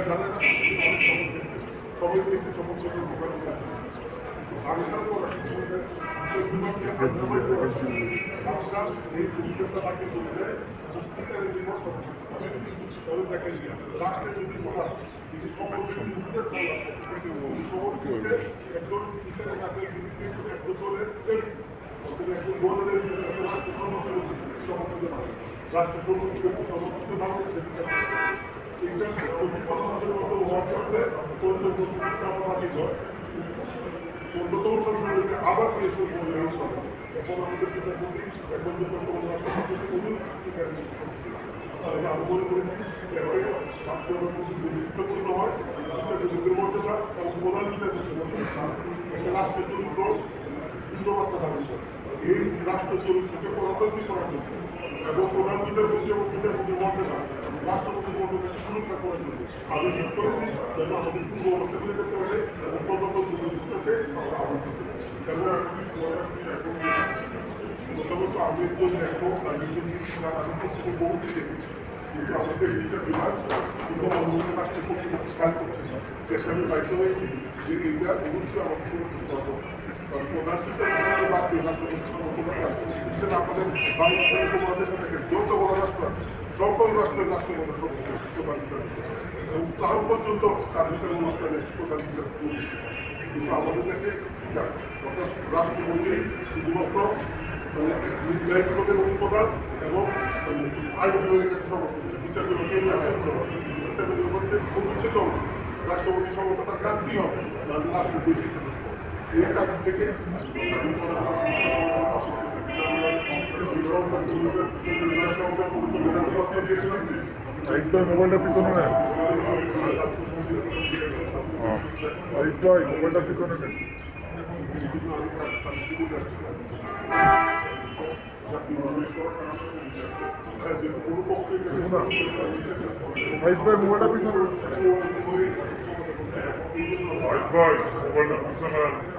শপথ পেয়েছে সবাই পেয়েছে শপথ পেয়েছে পর বিভাগকে হায়দ্রাবাদ বাক্সা এই দুর্নীতিটা বাকি করে দেয় স্পিকারের বিভাগ শপথ তবে দেখেন রাষ্ট্রের যদি কথা তিনি শপথ নির্দেশ তিনি করছে একজন স্পিকারের কাছে যিনি যেহেতু একজন দলের একজন দলের কাছে রাষ্ট্র সমর্থন পারেন রাষ্ট্র সমর্থন সমর্থন পারেন এইটা প্রধানমন্ত্রীর মতো হওয়ার কারণে পঞ্চম আমরা বাতিল হয় অন্যতম সংসদকে আবার সেই গ্রহণ করা এখন আমাদের বিচারপতি এখন বর্তমান রাষ্ট্রপতি উনি স্পিকার আমি মনে করেছি হয় বিচারপতিদের মর্যাদা এবং প্রধান বিচারপতি একটা রাষ্ট্রের চরিত্র ভিন্নমাত্রা ধারণ করে এই রাষ্ট্র চরিত্রকে পরাবর্তী করার জন্য এবং প্রধান বিচারপতি এবং বিচারপতির মর্যাদা রাষ্ট্রপতির সুরক্ষা করেছি, যেন আমাদের পূর্ব অবস্থা ফিরে যেতে পারে এবং প্রজাতন্ত্র বৈশিষ্ট্যকে আমরা আমি একজন লেখক আমি কিন্তু আমাদের বিচার বিভাগ কিন্তু অন্যান্য রাষ্ট্রের কর্তৃপক্ষ খেয়াল করছে। আমি বাধ্য হয়েছি যে এইটা অবশ্যই কারণ প্রধান বিচারপতি বাদকে রাষ্ট্রপতি হিসেবে আমাদের বাংলাদেশের উপমহাদেশে থেকে যত বড় রাষ্ট্র আছে সকল রাষ্ট্রের রাষ্ট্রপতি প্রধান বিচারপতি এবং তার পর্যন্ত তার বিচার অনুষ্ঠানে থাকে। কিন্তু আমাদের দেশে অর্থাৎ রাষ্ট্রপতি, শুধুমাত্র মানে নির্বাহী বিভাগের অনুপ্রধান এবং আইন বিভাগের কাছে সমর্থন করছে। বিচার বিভাগকে বিচার বিভাগ হচ্ছে অনুচ্ছেদ অংশ। রাষ্ট্রপতি সমর্থতার কান্তি হবে তাহলে রাষ্ট্রের বৈশিষ্ট্য এই কাজ থেকে সাহিত্য মোবাইলটা পিছনে নেন সাহিত্য মোবাইলটা পিছনে নেন মোবাইলটা পিছনে মোবাইলটা পিছনে